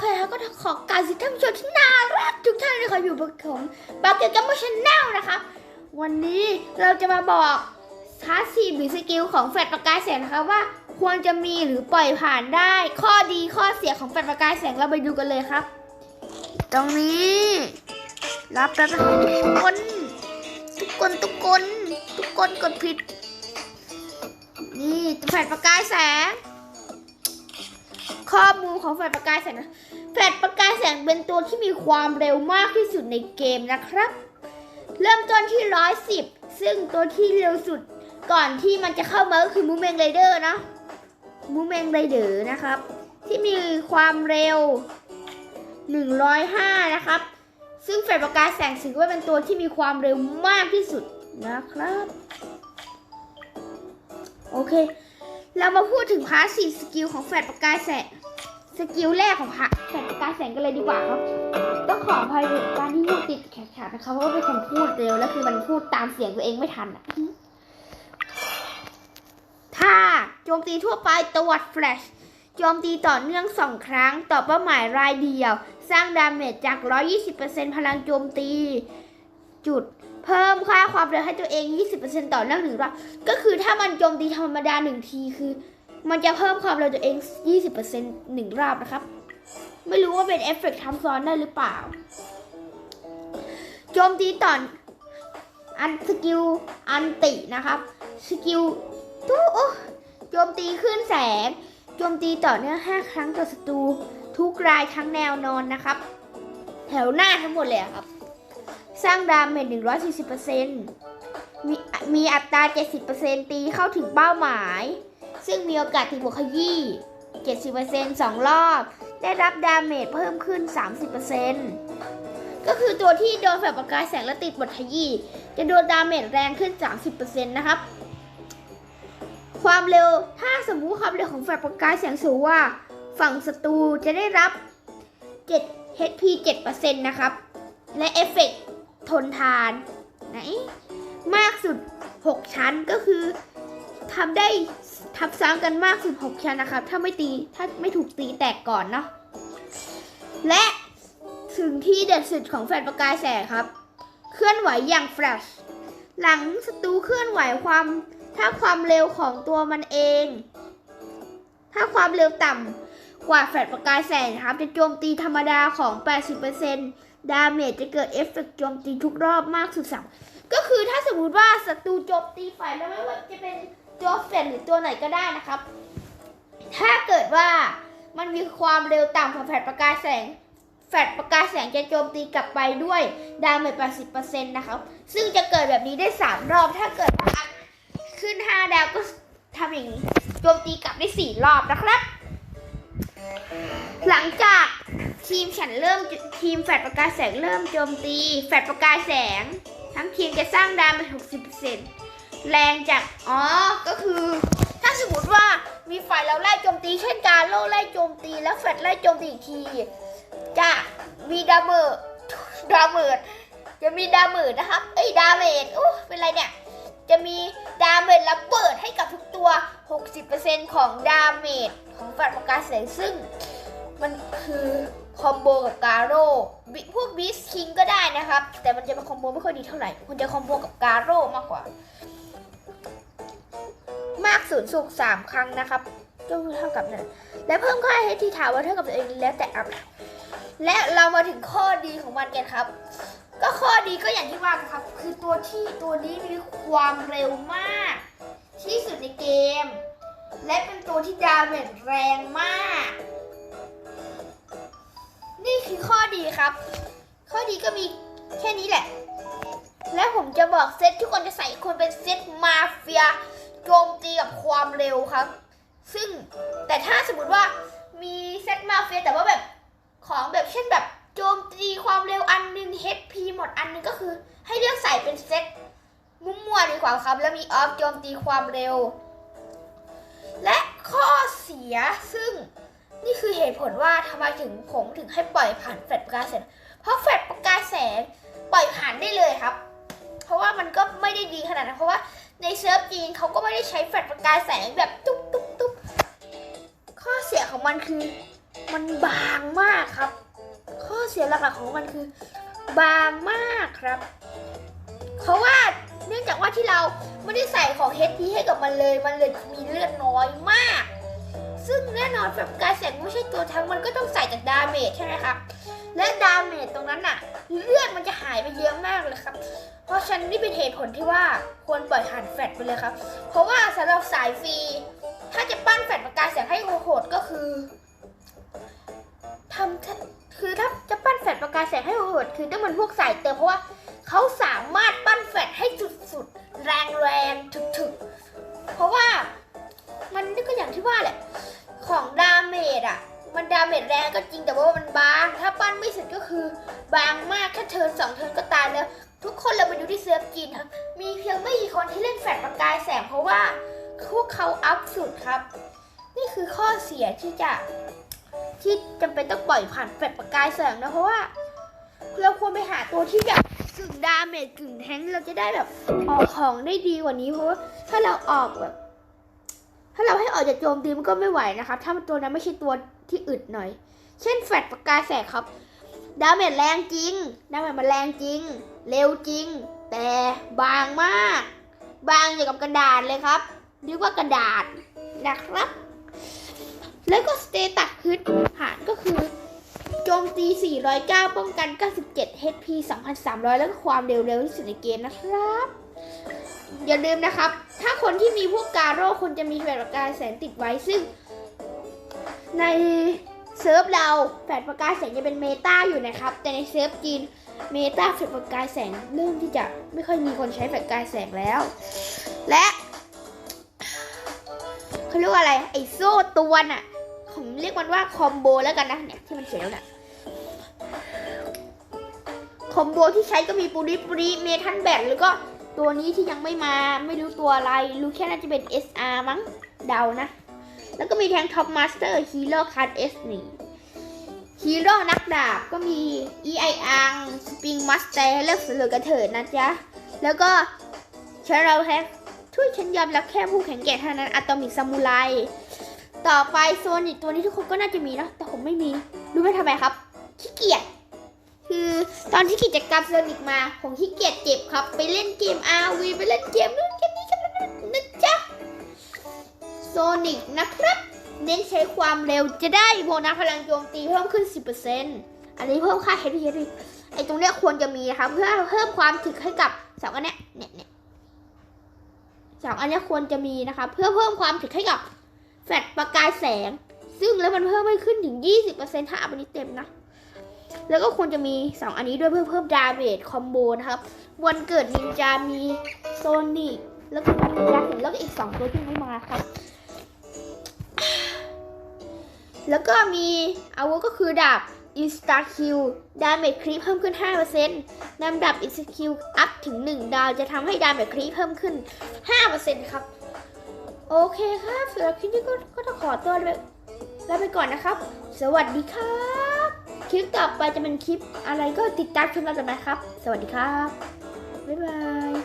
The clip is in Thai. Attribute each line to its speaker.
Speaker 1: เคครับก็ขอการสิท่านผู้ชมที่น่ารักทุกท่านเลยค่ะอยู่บนของบาเกตกัมมชแนลนะคะ วันนี้เราจะมาบอกทัสซีหรือสกิลของแฟลชประกายแสงนะคะว่า ควรจะมีหรือปล่อยผ่านได้ ข้อดีข้อเสียของแฟลชประกายแสงเราไปดูกันเลยครับ ตรงนี้ รับแล้วนะทุกคนทุกคนทุกคน ทุกคนกดผิด นี่แฟลชประกายแสง ข้อมูลของแฟลชประกายแสงนะแฟลชประกายแสงเป็นตัวที่มีความเร็วมากที่สุดในเกมนะครับ เริ่มต้นที่ 110 ซึ่งตัวที่เร็วสุดก่อนที่มันจะเข้ามาก็คือมูเมงไรเดอร์นะมูเมงไรเดอร์นะครับ ที่มีความเร็ว 105 นะครับ ซึ่งแฟลชประกายแสงถือว่าเป็นตัวที่มีความเร็วมากที่สุดนะครับ โอเค เรามาพูดถึงพาสซีฟสกิลของแฟลชประกายแสงสกิลแรกของพระแฟลชประกายแสงกันเลยดีกว่าครับต้องขออภัยในการที่พูดติดแขกๆนะคะเพราะว่าเป็นคนพูดเร็วแล้วคือมันพูดตามเสียงตัวเองไม่ทันอะถ้าโจมตีทั่วไปตวัดแฟลชโจมตีต่อเนื่องสองครั้งต่อเป้าหมายรายเดียว สร้างดาเมจจาก 120%พลังโจมตี จุด เพิ่มค่าความเร็วให้ตัวเอง 20%ต่อเนื่องหนึ่งรอบก็คือถ้ามันโจมตีธรรมดาหนึ่งทีคือ มันจะเพิ่มความเร็วตัวเอง 20%หนึ่งรอบนะครับ ไม่รู้ว่าเป็นเอฟเฟกต์ทำซ้อนได้หรือเปล่า โจมตีต่ออันสกิลอันตินะครับ สกิลตู้โจมตีขึ้นแสง โจมตีต่อเนื่อง5ครั้งต่อศัตรูทุกรายทั้งแนวนอนนะครับ แถวหน้าทั้งหมดเลยครับ สร้างดาเมจ140%มีมีอัตรา 70%ตีเข้าถึงเป้าหมาย ซึ่งมีโอกาสถึงบวกขยี้70% 2 รอบ ได้รับดาเมจเพิ่มขึ้น 30%ก็คือตัวที่โดนแฟลชประกายแสงและติดบทขยี้จะโดนดาเมจแรงขึ้น 30%นะครับ ความเร็วถ้าสมมุติความเร็วของแฟลชประกายแสงสูงว่า ฝั่งศัตรูจะได้รับ7 HP 7%นะครับ และเอฟเฟกต์ ทนทานไหนมากสุด 6 ชั้นก็คือทำได้ทับซ้ำกันมากสุด 6 ชั้นนะครับ ถ้าไม่ตีถ้าไม่ถูกตีแตกก่อนเนาะและถึงที่เด็ดสุดของแฟลชประกายแสงครับ เคลื่อนไหวอย่างแฟลชหลังศัตรูเคลื่อนไหวความถ้าความเร็วของตัวมันเอง ถ้าความเร็วต่ำกว่าแฟลชประกายแสงนะครับ จะโจมตีธรรมดาของ 80% ดาเมจจะเกิดเอฟเฟกต์โจมตีทุกรอบมากสุดสามก็คือถ้าสมมติว่าศัตรูโจมตีฝ่ายแล้วไม่ว่าจะเป็นตัวแฟลชหรือตัวไหนก็ได้นะครับ ถ้าเกิดว่ามันมีความเร็วต่ำกว่าแฟลชประกายแสง แฟลชประกายแสงจะโจมตีกลับไปด้วยดาเมจ80%นะครับ ซึ่งจะเกิดแบบนี้ได้ 3 รอบ ถ้าเกิดว่าขึ้น 5 ดาวก็ทำอย่างนี้ โจมตีกลับได้ 4 รอบนะครับ ทีมฉันเริ่มทีมแฟลชประกายแสงเริ่มโจมตี แฟลชประกายแสง ทั้งทีมจะสร้างดาเมจ60%แรงจากอ๋อก็คือ ถ้าสมมติว่ามีฝ่ายเราไล่โจมตีเช่นการโล่ไล่โจมตีแล้วแฟลชไล่โจมตีอีกที จะมีดาเมจดาเมจจะมีดาเมจนะครับเอ้ยดาเมจโอ้เป็นไรเนี่ยจะมีดาเมจระเบิดให้กับทุกตัว 60%ของดาเมจของแฟลชประกายแสงซึ่งมันคือ คอมโบกับกาโร่พวกบีสคิงก็ได้นะครับ แต่มันจะเป็นคอมโบไม่ค่อยดีเท่าไหร่มันจะคอมโบกับกาโร่มากกว่า มากสุดสุกสามครั้งนะครับก็เท่ากับนั้นและเพิ่มค่าให้ที่ถาว่าเท่ากับตัวเองแล้วแต่อัพและเรามาถึงข้อดีของมันกันครับ ก็ข้อดีก็อย่างที่ว่าครับ คือตัวที่ตัวนี้มีความเร็วมาก ที่สุดในเกม และเป็นตัวที่ดาเมจแรงมาก นี่คือข้อดีครับ ข้อดีก็มีแค่นี้แหละ และผมจะบอกเซตที่คนจะใส่คนเป็นเซตมาเฟียโจมตีกับความเร็วครับ ซึ่งแต่ถ้าสมมติว่ามีเซตมาเฟียแต่ว่าแบบของแบบเช่นแบบโจมตีความเร็วอันหนึง HP หมดอันหนึงก็คือ ให้เลือกใส่เป็นเซตมั่วๆดีกว่าครับ แล้วมีออฟโจมตีความเร็ว และข้อเสียซึ่ง นี่คือเหตุผลว่าทำไมถึงผมถึงให้ปล่อยผ่านแฟลชประกายแสง เพราะแฟลชประกายแสงปล่อยผ่านได้เลยครับ เพราะว่ามันก็ไม่ได้ดีขนาดนั้นเพราะว่าในเซิร์ฟจีนเขาก็ไม่ได้ใช้แฟลชประกายแสงแบบตุ๊บตุ๊บตุ๊บข้อเสียของมันคือมันบางมากครับ ข้อเสียหลักๆของมันคือบางมากครับ เพราะว่าเนื่องจากว่าที่เราไม่ได้ใส่ของ HP ให้กับมันเลย มันเลยมีเลือดน้อยมาก ซึ่งแน่นอนแบบการแสงไม่ใช่ตัวทั้งมันก็ต้องใส่จากดาเมจใช่ไหมครับ และดาเมจตรงนั้นน่ะเลือดมันจะหายไปเยอะมากเลยครับ เพราะฉะนันนี่เป็นเหตุผลที่ว่าควรปล่อยหันแฟลชไปเลยครับ เพราะว่าสำหรับสายฟรี ถ้าจะปั้นแฟลชประกายแสงให้โหดก็คือทำคือถ้าจะปั้นแฟลชประกายแสงให้โหดคือต้องเป็นพวกสายเติมเพราะว่าเขาสามารถปั้นแฟลชให้สุดๆ แรงๆถึกๆ ก็จริงแต่ว่ามันบาง ถ้าปั้นไม่เสร็จก็คือบางมากแค่เทินสองเทินก็ตายแล้ว ทุกคนเราไปดูที่เซิร์ฟจีนครับ มีเพียงไม่กี่คนที่เล่นแฟลชประกายแสงเพราะว่าพวกเขาอัพสุดครับ นี่คือข้อเสียที่จะที่จำเป็นต้องปล่อยผ่านแฟลชประกายแสงนะเพราะว่า เราควรไปหาตัวที่แบบกึ่งดาเมจกึ่งแทงเราจะได้แบบออกของได้ดีกว่านี้เพราะว่าถ้าเราออกแบบถ้าเราให้ออกจากโจมตีมันก็ไม่ไหวนะคะ ถ้ามันตัวนั้นไม่ใช่ตัวที่อึดหน่อย เช่นแฟลชประกายแสงครับ ดาเมจแรงจริง ดาเมจมันแรงจริง เร็วจริง แต่บางมาก บางอย่างกับกระดาษเลยครับเรียกว่ากระดาษนะครับ แล้วก็สเตตัสพื้นฐานก็คือโจมตี 409 ป้องกัน 97 HP 2,300 แล้วก็ความเร็วเร็วที่สุดในเกมนะครับ อย่าลืมนะครับ ถ้าคนที่มีพวกการโร่คนจะมีแฟลชประกายแสงติดไว้ซึ่งใน เซิร์ฟเราแฟลชประกายแสงจะเป็นเมตาอยู่นะครับ แต่ในเซิร์ฟจีนเมตาแฟลชประกายแสงเริ่มที่จะไม่ค่อยมีคนใช้แฟลชประกายแสงแล้ว และเขาเรียกว่าอะไร ไอโซ่ตัวน่ะผมเรียกมันว่าคอมโบแล้วกันนะเนี่ยที่มันเขียแล้วน่ะคอมโบที่ใช้ก็มีปุริปุริเมทันแบทแล้วก็ตัวนี้ที่ยังไม่มาไม่รู้ตัวอะไร รู้แค่น่าจะเป็น SR มั้งเดานะ แล้วก็มีแทงท็อปมาสเตอร์ฮีโร่คัทเอสนี่ฮีโร่นักดาบก็มี e i อังสปริงมัสเตอร์เลือกสือกระเถิดนะจ๊ะ แล้วก็ฉันเราแค่ช่วยฉันยอมรับแค่ผู้แข็งแกร่งเท่านั้นอะตอมิกซามูไรต่อไปโซนิกตัวนี้ทุกคนก็น่าจะมีนะแต่ผมไม่มีรู้ไหมทำไมครับขี้เกียจคือตอนที่กิจกรรมโซนิกมา ผมขี้เกียจเจ็บครับ ไปเล่นเกม RV ไปเล่นเกมนู้น โซนิกนะครับ เน้นใช้ความเร็วจะได้โบนัสพลังโจมตีเพิ่มขึ้น 10%อันนี้เพิ่มค่า HP ไอตรงเนี้ยควรจะมีนะคะเพื่อเพิ่มความถึกให้กับสองอันเนี้ยเนี่ยเนี่ยสองอันเนี้ยควรจะมีนะคะ เพื่อเพิ่มความถึกให้กับแฟลชประกายแสง ซึ่งแล้วมันเพิ่มให้ขึ้นถึง 20%ถ้าอัพนนี้เต็มนะแล้วก็ควรจะมี 2 อันนี้ด้วยเพื่อเพิ่มดาเมจคอมโบนะครับ วันเกิดนินจามีโซนิกแล้วก็มีนินจาเห็นแล้วก็อีก 2 ตัวที่ไม่มาครับ แล้วก็มีอาวุธก็คือดาบ Insta Kill ดาเมจครีเพิ่มขึ้น 5%นำดาบ Insta Kill อัพถึง 1 ดาวจะทำให้ดาเมจครีเพิ่มขึ้น 5%ครับ โอเคครับสำหรับคลิปนี้ก็ก็ต้องขอตัวไปลาไปก่อนนะครับ สวัสดีครับ คลิปต่อไปจะเป็นคลิปอะไรก็ติดตามชมเรากันนะครับ สวัสดีครับ บ๊ายบาย